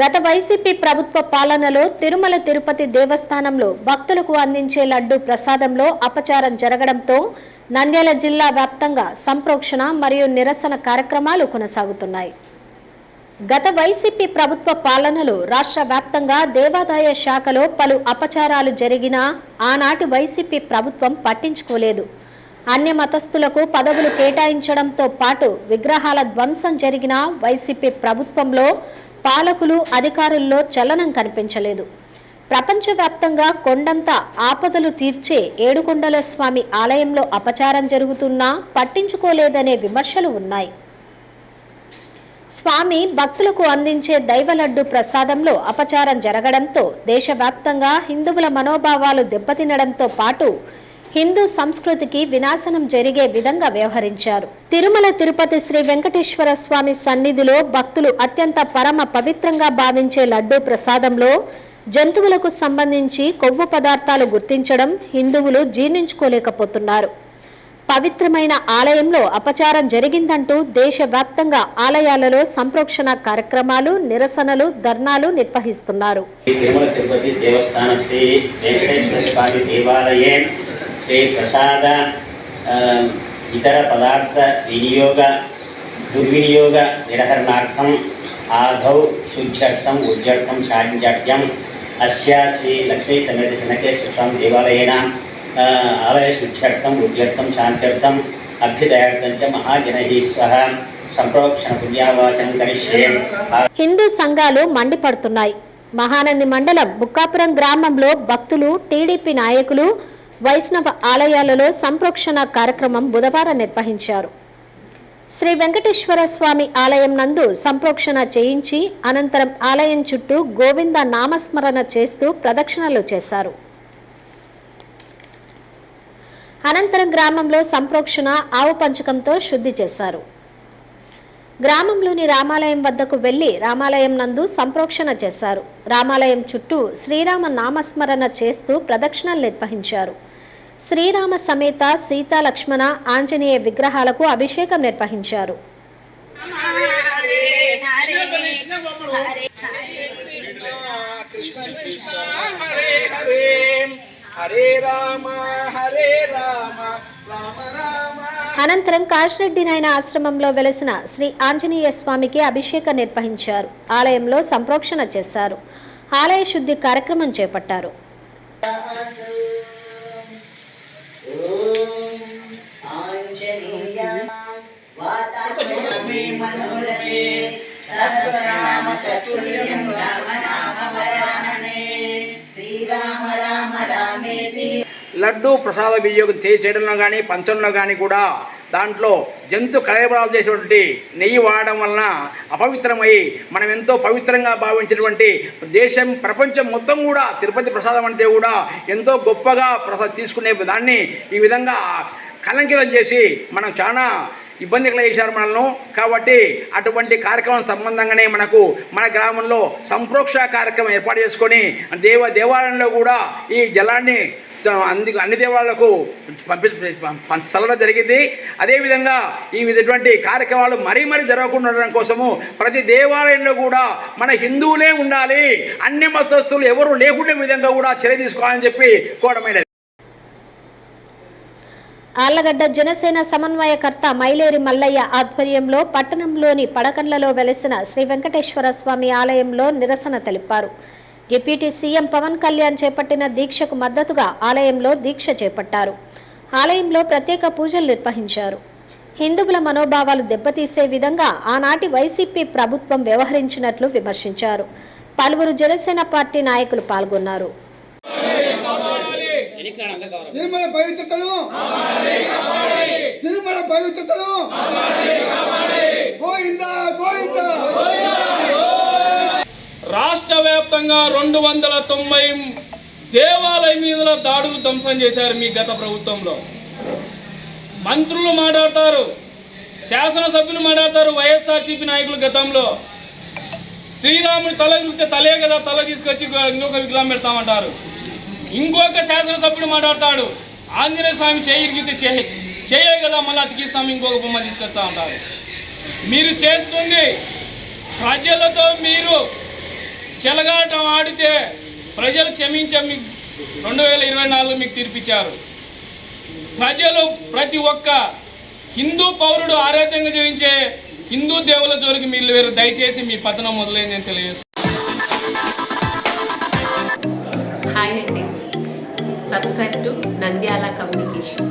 గత వైసీపీ ప్రభుత్వ పాలనలో తిరుమల తిరుపతి దేవస్థానంలో భక్తులకు అందించే లడ్డు ప్రసాదంలో అపచారం జరగడంతో నంద్యాల జిల్లా వ్యాప్తంగా సంప్రోక్షణ మరియు నిరసన కార్యక్రమాలు కొనసాగుతున్నాయి. గత వైసీపీ ప్రభుత్వ పాలనలో రాష్ట్ర వ్యాప్తంగా దేవాదాయ శాఖలో పలు అపచారాలు జరిగినా ఆనాటి వైసీపీ ప్రభుత్వం పట్టించుకోలేదు. అన్య మతస్థులకు పదవులు కేటాయించడంతో పాటు విగ్రహాల ధ్వంసం జరిగిన వైసీపీ ప్రభుత్వంలో పాలకులు అధికారుల్లో చలనం కనిపించలేదు. ప్రపంచవ్యాప్తంగా కొండంత ఆపదలు తీర్చే ఏడుకొండల స్వామి ఆలయంలో అపచారం జరుగుతున్నా పట్టించుకోలేదనే విమర్శలు ఉన్నాయి. స్వామి భక్తులకు అందించే దైవ లడ్డు ప్రసాదంలో అపచారం జరగడంతో దేశవ్యాప్తంగా హిందువుల మనోభావాలు దెబ్బతినడంతో పాటు హిందూ సంస్కృతికి వినాశనం జరిగే విధంగా వ్యవహరించారు. తిరుమల తిరుపతి శ్రీ వెంకటేశ్వర స్వామి సన్నిధిలో భక్తులు అత్యంత పరమ పవిత్రంగా భావించే లడ్డూ ప్రసాదంలో జంతువులకు సంబంధించి కొవ్వు పదార్థాలు గుర్తించడం హిందువులు జీర్ణించుకోలేకపోతున్నారు. పవిత్రమైన ఆలయంలో అపచారం జరిగిందంటూ దేశవ్యాప్తంగా ఆలయాలలో సంప్రోక్షణ కార్యక్రమాలు నిరసనలు ధర్నాలు నిర్వహిస్తున్నారు. తిరుమల తిరుపతి దేవస్థాన శ్రీ వెంకటేశ్వర స్వామి దేవాలయం శ్రీ ప్రసాద ఇతర పదార్థ వినియోగ దుర్వినియోగ నిరహరణార్థం ఆధౌ శుద్ధ్యర్థం ఉజ్జర్థం శాంత్యర్థం అస్యా శ్రీ లక్ష్మీ సమేత చెన్నకేశ్వర స్వామి దేవాలయేన ఆలయ శుద్ధ్యర్థం ఉజ్జర్థం శాంత్యర్థం అభ్యుదయార్థం చ మహాజనైः సహ సంప్రోక్షణ పుణ్యావాచనం కరిష్యే. హిందూ సంఘాలు మండిపడుతున్నాయి. మహానంది మండలం బుక్కాపురం గ్రామంలో భక్తులు టీడీపీ నాయకులు వైష్ణవ ఆలయాలలో సంప్రోక్షణ కార్యక్రమం బుధవారం నిర్వహించారు. శ్రీ వెంకటేశ్వర స్వామి ఆలయం నందు సంప్రోక్షణ చేయించి అనంతరం ఆలయం చుట్టూ గోవింద నామస్మరణ చేస్తూ ప్రదక్షిణలు చేశారు. అనంతరం గ్రామంలో సంప్రోక్షణ ఆవు పంచకంతో శుద్ధి చేశారు. గ్రామంలోని రామాలయం వద్దకు వెళ్ళి రామాలయం నందు సంప్రోక్షణ చేశారు. రామాలయం చుట్టూ శ్రీరామ నామస్మరణ చేస్తూ ప్రదక్షిణలు నిర్వహించారు. శ్రీరామ సమేత సీతా లక్ష్మణ ఆంజనేయ విగ్రహాలకు అభిషేకం నిర్వహించారు. హరే రామ హరే రామ రామ అనంతరం కాశిరెడ్డి నాయన ఆశ్రమంలో వెలసిన శ్రీ ఆంజనేయ స్వామికి అభిషేకం నిర్వహించారు. ఆలయంలో సంప్రోక్షణ చేశారు. ఆలయ శుద్ధి కార్యక్రమం చేపట్టారు. మనోరమే. లడ్డు ప్రసాద వినియోగం చేయడంలో కానీ పంచంలో కానీ కూడా దాంట్లో జంతు కలయబరాలు చేసినటువంటి నెయ్యి వాడడం వలన అపవిత్రమై మనం ఎంతో పవిత్రంగా భావించినటువంటి దేశం ప్రపంచం మొత్తం కూడా తిరుపతి ప్రసాదం అంటే కూడా ఎంతో గొప్పగా ప్రసాద్ తీసుకునే దాన్ని ఈ విధంగా కలంకితం చేసి మనం చాలా ఇబ్బంది కలిగేశారు మనల్ని. కాబట్టి అటువంటి కార్యక్రమం సంబంధంగానే మనకు మన గ్రామంలో సంప్రోక్ష కార్యక్రమం ఏర్పాటు చేసుకొని దేవ దేవాలయంలో కూడా ఈ జలాన్ని అన్ని అన్ని దేవాళ్ళకు పంపి చల్లడం జరిగింది. అదేవిధంగా ఈ విధటువంటి కార్యక్రమాలు మరీ మరీ జరగకుండా ఉండడం కోసము ప్రతి దేవాలయంలో కూడా మన హిందువులే ఉండాలి. అన్ని మతస్థులు ఎవరు లేకుండా విధంగా కూడా చర్య తీసుకోవాలని చెప్పి కోరమైనది. ఆళ్ళగడ్డ జనసేన సమన్వయకర్త మైలేరి మల్లయ్య ఆధ్వర్యంలో పట్టణంలోని పడకండ్లలో వెలసిన శ్రీ వెంకటేశ్వర స్వామి ఆలయంలో నిరసన తెలిపారు. డిప్యూటీ సీఎం పవన్ కళ్యాణ్ చేపట్టిన దీక్షకు మద్దతుగా ఆలయంలో దీక్ష చేపట్టారు. ఆలయంలో ప్రత్యేక పూజలు నిర్వహించారు. హిందువుల మనోభావాలు దెబ్బతీసే విధంగా ఆనాటి వైసీపీ ప్రభుత్వం వ్యవహరించినట్లు విమర్శించారు. పలువురు జనసేన పార్టీ నాయకులు పాల్గొన్నారు. తిరుమల పవిత్రతను తిరుమల పవిత్రతను గోవిందా గోవిందా. వ్యాప్తంగా రెండు వందల తొంభై దేవాలయం మీద దాడులు ధ్వంసం చేశారు మీ గత ప్రభుత్వంలో. మంత్రులు మాట్లాడతారు శాసనసభ్యులు మాట్లాడతారు వైఎస్ఆర్సీపీ నాయకులు గతంలో. శ్రీరాముడు తల చూస్తే తలే కదా తల తీసుకొచ్చి ఇంకొక విగ్రహం పెడతామంటారు. ఇంకొక శాసనసభ్యుడు మాట్లాడతాడు ఆంజనేయ స్వామి చేయిరిగితే చేయ చేయే కదా మళ్ళీ అతికిస్తాం ఇంకొక బొమ్మ తీసుకొస్తా ఉంటారు మీరు చేస్తుంది ప్రజలతో మీరు చెలగాటం ఆడితే ప్రజలు క్షమించ మీకు రెండు వేల ఇరవై నాలుగు మీకు తీర్పిచ్చారు. ప్రజలు ప్రతి ఒక్క హిందూ పౌరుడు ఆరోగ్యంగా జీవించే హిందూ దేవుల జోలికి మీరు వేరు దయచేసి మీ పతనం మొదలైందని తెలియజేస్తున్నాను హాయ్ అండి. Subscribe to Nandyal communication